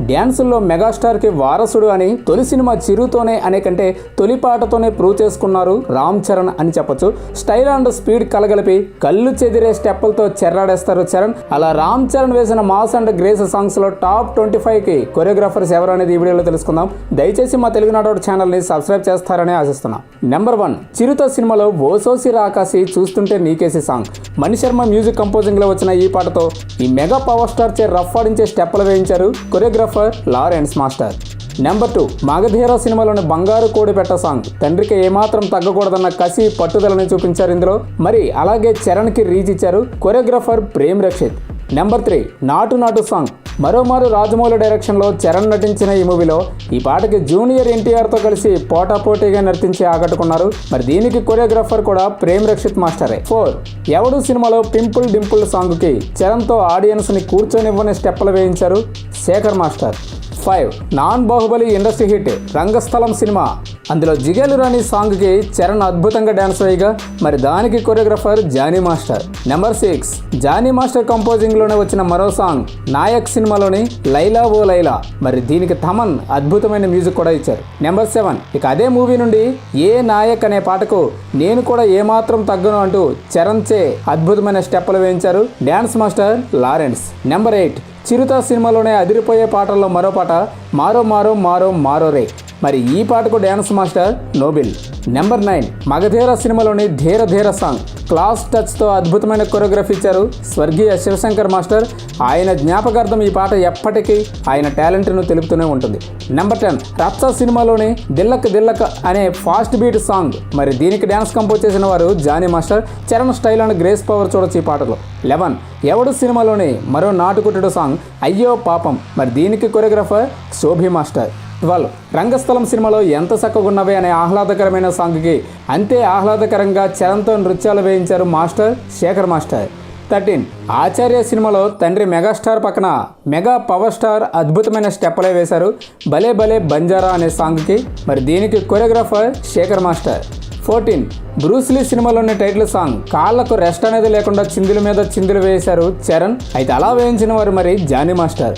డ్యాన్సుల్లో మెగాస్టార్కి వారసుడు అని తొలి సినిమా చిరుతోనే అనే కంటే తొలి పాటతోనే ప్రూవ్ చేసుకున్నారు రామ్ చరణ్ అని చెప్పొచ్చు. స్టైల్ అండ్ స్పీడ్ కలగలిపి కళ్ళు చెదిరే స్టెప్పులతో చెర్రాడేస్తారు చరణ్. అలా రామ్ చరణ్ వేసిన మాస్ అండ్ గ్రేస్ సాంగ్స్లో టాప్ ట్వంటీ ఫైవ్కి కొరియోగ్రాఫర్స్ ఎవరు అనేది ఈ వీడియోలో తెలుసుకుందాం. దయచేసి మా తెలుగు నాటోడు ఛానల్ని సబ్స్క్రైబ్ చేస్తారని ఆశిస్తున్నాం. నెంబర్ వన్ చిరుత సినిమాలో ఓసోసి రాకాసి చూస్తుంటే నీకేసి సాంగ్. మణి శర్మ మ్యూజిక్ కంపోజింగ్లో వచ్చిన ఈ పాటతో ఈ మెగా పవర్ స్టార్ చే రఫ్ ఆడించే స్టెప్పులు వేయించారు choreographer Lawrence master. Number two Magadheera సినిమాలోని బంగారు కోడిపెట్ట సాంగ్. తండ్రికి ఏమాత్రం తగ్గకూడదన్న కసి పట్టుదలని చూపించారు ఇందులో. మరి అలాగే చరణ్కి రీచ్ ఇచ్చారు choreographer Prem Rakshith. Number three Naatu Naatu song. మరోమారు రాజమౌళి డైరెక్షన్లో చరణ్ నటించిన ఈ మూవీలో ఈ పాటకి జూనియర్ ఎన్టీఆర్తో కలిసి పోటాపోటీగా నర్తించి ఆకట్టుకున్నారు. మరి దీనికి కొరియోగ్రాఫర్ కూడా ప్రేమ్ రక్షిత్ మాస్టరే. ఫోర్ ఎవడు సినిమాలో పింపుల్ డింపుల్ సాంగ్కి చరణ్తో ఆడియన్స్ని కూర్చొనివ్వని స్టెప్పులు వేయించారు Shekhar master. Five. Non Baahubali industry hit Rangasthalam cinema. అందులో జిగేలు రాణి సాంగ్కి చరణ్ అద్భుతంగా డ్యాన్స్ వేయగా మరి దానికి choreographer Jani master. Number six Jani master కంపోజింగ్లోనే వచ్చిన మరో సాంగ్ నాయక్ సినిమాలోని లైలా ఓ లైలా. మరి దీనికి థమన్ అద్భుతమైన మ్యూజిక్ కూడా ఇచ్చారు. నెంబర్ సెవెన్ ఇక అదే మూవీ నుండి ఏ నాయక్ అనే పాటకు నేను కూడా ఏమాత్రం తగ్గను అంటూ చరణ్ చే అద్భుతమైన స్టెప్పులు వేయించారు dance master Lawrence. Number eight Chirutha సినిమాలోనే అదిరిపోయే పాటల్లో మరో పాట మారో మారో మారో మారో రే మరి ఈ పాటకు dance master Noble. Number nine Magadheera సినిమాలోని ధీర ధీర సాంగ్. క్లాస్ టచ్తో అద్భుతమైన కొరియోగ్రఫీ ఇచ్చారు స్వర్గీయ శివశంకర్ మాస్టర్. ఆయన జ్ఞాపకార్థం ఈ పాట ఎప్పటికీ ఆయన టాలెంట్ను తెలుపుతూనే ఉంటుంది. నెంబర్ టెన్ రచ్చ సినిమాలోని దిల్లక్ దిల్లక్ అనే ఫాస్ట్ బీట్ సాంగ్. మరి దీనికి డ్యాన్స్ కంపోజ్ చేసిన వారు Jani master. Charan style and grace power చూడొచ్చు ఈ పాటలో. లెవెన్ ఎవడు సినిమాలోని మరో నాటుకుట్టుడు సాంగ్? అయ్యో పాపం. మరి దీనికి choreographer Shobhi master. Twelve Rangasthalam సినిమాలో ఎంత చక్కగున్నవే అనే ఆహ్లాదకరమైన సాంగ్కి అంతే ఆహ్లాదకరంగా చరణ్తో నృత్యాలు వేయించారు master Shekhar master. Thirteen Acharya సినిమాలో తండ్రి మెగాస్టార్ పక్కన మెగా పవర్ స్టార్ అద్భుతమైన స్టెప్పులే వేశారు. భలే భలే బంజారా అనే సాంగ్కి మరి దీనికి choreographer Shekhar master. Fourteen Bruce Lee సినిమాలోని టైటిల్ సాంగ్ కాళ్ళకు రెస్ట్ అనేది లేకుండా చిందుల మీద చిందులు వేశారు చరణ్. అయితే అలా వేయించిన వారు మరి జానీ మాస్టర్.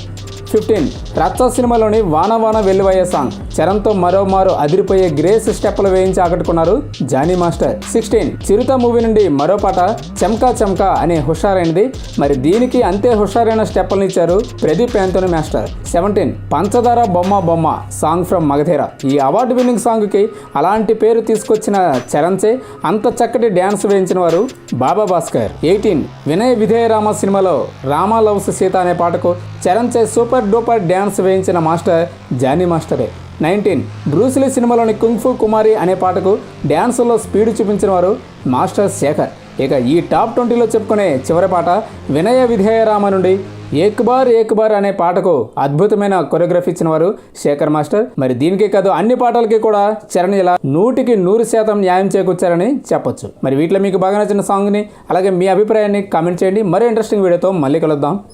ఫిఫ్టీన్. రచ్చ సినిమాలోని వాన వాన వెల్లువయ్యే సాంగ్. చరణ్తో మరో మారు అదిరిపోయే గ్రేస్ స్టెప్పులు వేయించి ఆకట్టుకున్నారు Jani master. Sixteen. Chirutha movie నుండి మరో పాట చెమ్కా చెమ్కా అనే హుషారైనది. మరి దీనికి అంతే హుషారైన స్టెప్పులను ఇచ్చారు ప్రదీప్ యాంతోని మాస్టర్. సెవెంటీన్. పంచదార బొమ్మ బొమ్మ సాంగ్ ఫ్రమ్ మగధీర. ఈ అవార్డు విన్నింగ్ సాంగ్కి అలాంటి పేరు తీసుకొచ్చిన చరణ్సే అంత చక్కటి డ్యాన్స్ వేయించిన వారు బాబా భాస్కర్. ఎయిటీన్. వినయ విధేయ రామ సినిమాలో రామా లవ్స్ సీత అనే పాటకు చరణ్ చే సూపర్ డూపర్ డ్యాన్స్ వేయించిన మాస్టర్ జానీ మాస్టరే. నైన్టీన్ బ్రూస్లీ సినిమాలోని కుంగ్ఫు కుమారి అనే పాటకు డ్యాన్సుల్లో స్పీడ్ చూపించిన వారు మాస్టర్ శేఖర్. ఇక ఈ టాప్ ట్వంటీలో చెప్పుకునే చివరి పాట వినయ విధేయ రామ నుండి ఏక్ బార్ ఏక్ బార్ అనే పాటకు అద్భుతమైన కొరియోగ్రఫీ ఇచ్చిన వారు శేఖర్ మాస్టర్. మరి దీనికే కాదు అన్ని పాటలకి కూడా చరణ్ ఇలా నూటికి నూరు శాతం న్యాయం చేకూర్చారని చెప్పొచ్చు. మరి వీటిలో మీకు బాగా నచ్చిన సాంగ్ని అలాగే మీ అభిప్రాయాన్ని కామెంట్ చేయండి. మరో ఇంట్రెస్టింగ్ వీడియోతో మళ్ళీ కలుద్దాం.